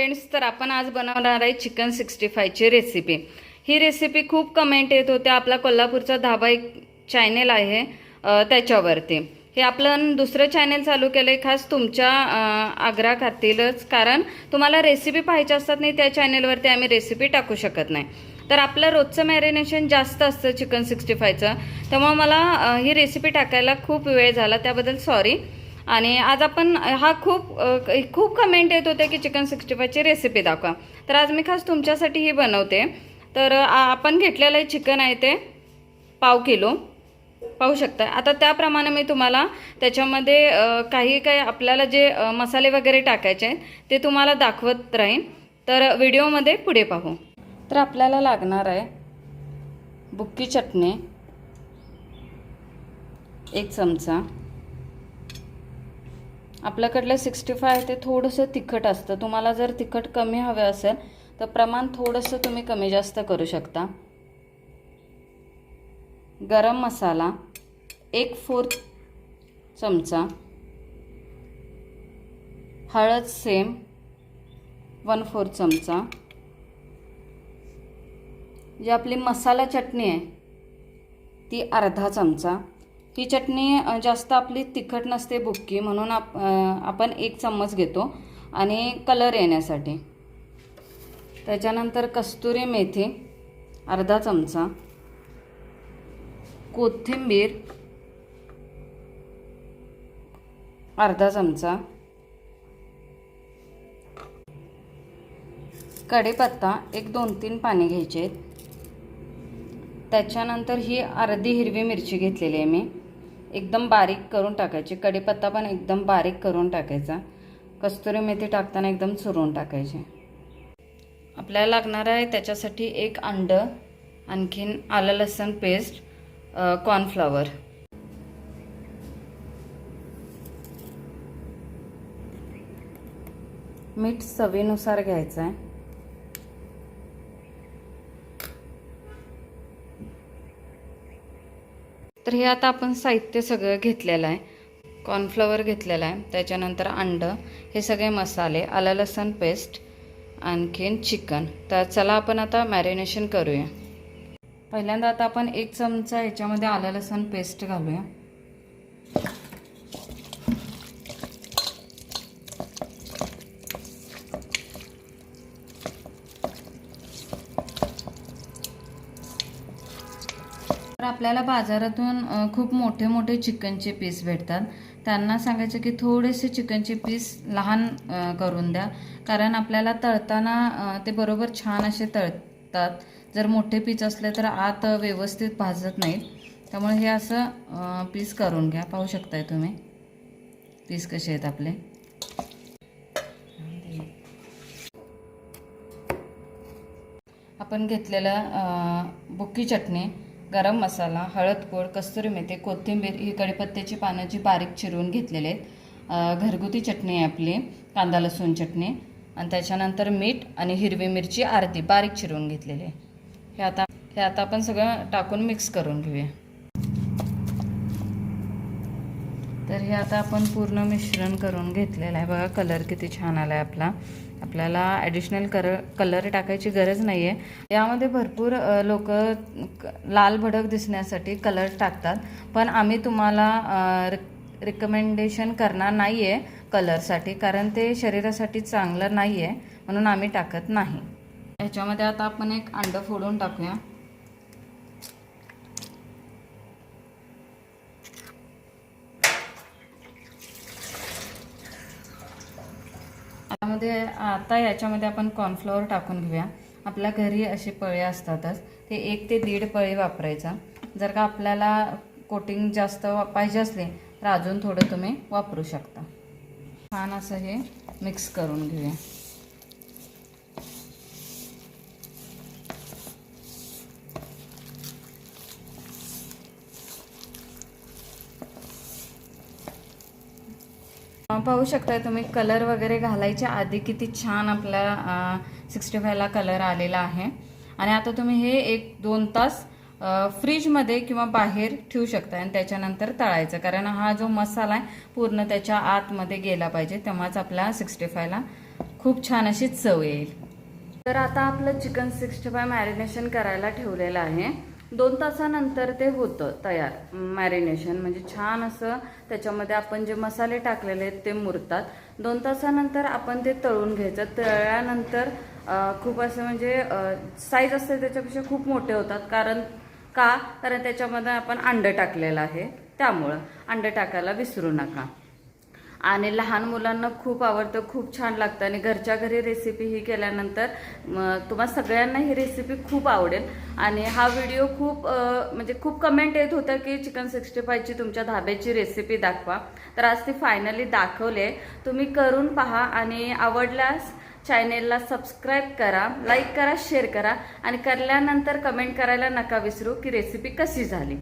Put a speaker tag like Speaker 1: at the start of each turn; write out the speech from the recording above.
Speaker 1: Friends तर आपण आज बनवणार आहे चिकन सिक्स्टी फायची रेसिपी ही रेसिपी खूप कमेंट येत होत्या. आपला कोल्हापूरचा धाबा एक चॅनेल आहे त्याच्यावरती. हे आपलं दुसरं चॅनेल चालू केलं आहे खास तुमच्या अ, आग्रहाखातीलच कारण तुम्हाला रेसिपी पाहिजे असतात नाही त्या चॅनेलवरती आम्ही रेसिपी टाकू शकत नाही. तर आपलं रोजचं मॅरिनेशन जास्त असतं चिकन सिक्स्टी फायचं त्यामुळे मला ही रेसिपी टाकायला खूप वेळ झाला. त्याबद्दल सॉरी आणि आज आपण हा खूप खूप कमेंट येत होते की चिकन सिक्स्टी फायची रेसिपी दाखवा. तर आज मी खास तुमच्यासाठी ही बनवते. तर आपण घेतलेलं आहे चिकन आहे ते पाव किलो. पाहू शकता आता त्याप्रमाणे मी तुम्हाला त्याच्यामध्ये काही काही आपल्याला जे मसाले वगैरे टाकायचे आहेत ते तुम्हाला दाखवत राहीन. तर व्हिडिओमध्ये पुढे पाहू. तर आपल्याला लागणार आहे बुक्की चटणी एक चमचा. आपल्याकडलं सिक्स्टी फाय आहे ते थोडंसं तिखट असतं. तुम्हाला जर तिखट कमी हवे असेल तर प्रमाण थोडंसं तुम्ही कमी जास्त करू शकता. गरम मसाला एक फोर्थ चमचा. हळद सेम वन फोर्थ चमचा. जी आपली मसाला चटणी आहे ती अर्धा चमचा. ही चटणी जास्त आपली तिखट नसते बुक्की म्हणून आप आपण एक चम्मच घेतो आणि कलर येण्यासाठी. त्याच्यानंतर कस्तुरी मेथी अर्धा चमचा. कोथिंबीर अर्धा चमचा. कढीपत्ता एक दोन तीन पाने घ्यायचे आहेत त्याच्यानंतर ही अर्धी हिरवी मिरची घेतलेली आहे मी. एकदम बारीक करून टाकायची. कढीपत्ता पण एकदम बारीक करून टाकायचा. कस्तुरी मेथी टाकताना एकदम चुरून टाकायची. आपल्याला लागणार आहे त्याच्यासाठी एक अंडं आणखीन आलं लसण पेस्ट कॉर्नफ्लॉवर मीठ चवीनुसार घ्यायचं आहे तर हे आता आपण साहित्य सगळं घेतलेलं आहे. कॉर्नफ्लॉवर घेतलेलं आहे. त्याच्यानंतर अंडं हे सगळे मसाले आलं लसण पेस्ट आणखीन चिकन तर चला आपण आता मॅरिनेशन करूया. पहिल्यांदा आता आपण एक चमचा ह्याच्यामध्ये आलं लसण पेस्ट घालूया. तर आपल्याला बाजारातून खूप मोठे मोठे चिकनचे पीस भेटतात. त्यांना सांगायचं की थोडेसे चिकनचे पीस लहान करून द्या. कारण आपल्याला तळताना ते बरोबर छान असे तळतात. जर मोठे पीस असले तर आत व्यवस्थित भाजत नाहीत. त्यामुळे हे असं पीस करून घ्या. पाहू शकताय तुम्ही. पीस कसे आहेत आपले. आपण घेतलेलं बुक्की चटणी. गरम मसाला हळद पूड कस्तुरी मेथी कोथिंबीर ही कढीपत्त्याची पानं जी बारीक चिरून घेतलेले आहेत. घरगुती चटणी आहे आपली कांदा लसूण चटणी. आणि त्याच्यानंतर मीठ आणि हिरवी मिरची अर्धी बारीक चिरून घेतलेली आहे. हे आता हे आता आपण सगळं टाकून मिक्स करून घेऊया. तर हे आता आपण पूर्ण मिश्रण करून घेतलेलं आहे. बघा कलर किती छान आला आहे आपला. आपल्याला ॲडिशनल कर कलर टाकायची गरज नाही आहे यामध्ये भरपूर लोक लाल भडक दिसण्यासाठी कलर टाकतात. पण आम्ही तुम्हाला रिकमेंडेशन करणार नाही आहे कलरसाठी कारण ते शरीरासाठी चांगलं नाही आहे म्हणून आम्ही टाकत नाही. ह्याच्यामध्ये आता आपण एक अंडं फोडून टाकूया. त्यामध्ये आता याच्यामध्ये आपण कॉर्नफ्लॉवर टाकून घेऊया. आपल्या घरी असे पळे असतातच. ते एक ते दीड पळी वापरायचा. जर का आपल्याला कोटिंग जास्त पाहिजे असले तर अजून थोडं तुम्ही वापरू शकता. छान असं हे मिक्स करून घेऊया. पाहू शकता तुम्ही कलर वगैरे घालायच्या आधी किती छान आपल्या सिक्स्टी फायला कलर आलेला आहे. आणि आता तुम्ही हे एक दोन तास फ्रीजमध्ये किंवा बाहेर ठेवू शकता आणि त्याच्यानंतर तळायचं. कारण हा जो मसाला आहे पूर्ण त्याच्या आतमध्ये गेला पाहिजे तेव्हाच आपला सिक्स्टी फायला
Speaker 2: खूप छान अशी चव येईल.
Speaker 1: तर आता आपलं चिकन सिक्स्टी फाय मॅरिनेशन करायला ठेवलेलं आहे. दोन तासानंतर ते होतं तयार मॅरिनेशन म्हणजे छान असं त्याच्यामध्ये आपण जे मसाले टाकलेले आहेत ते मुरतात. दोन तासानंतर आपण ते तळून घ्यायचं. तळल्यानंतर खूप असं म्हणजे साईज असते त्याच्यापेक्षा खूप मोठे होतात. कारण का? कारण त्याच्यामध्ये आपण अंडं टाकलेलं आहे. त्यामुळं अंडं टाकायला विसरू नका. आणि लहान मुलांना खूप आवडतं खूप छान लागतं. आणि घरच्या घरी रेसिपी ही केल्यानंतर तुम्हाला तुम्हा सगळ्यांना ही रेसिपी खूप आवडेल. आणि हा व्हिडिओ खूप म्हणजे खूप कमेंट येत होता की चिकन सिक्स्टी फायची तुमच्या धाब्याची रेसिपी दाखवा. तर आज ती फायनली दाखवली. आहे तुम्ही करून पहा आणि आवडल्यास चॅनेलला सबस्क्राईब करा लाईक करा शेअर करा. आणि करल्यानंतर कमेंट करायला नका विसरू की रेसिपी कशी झाली.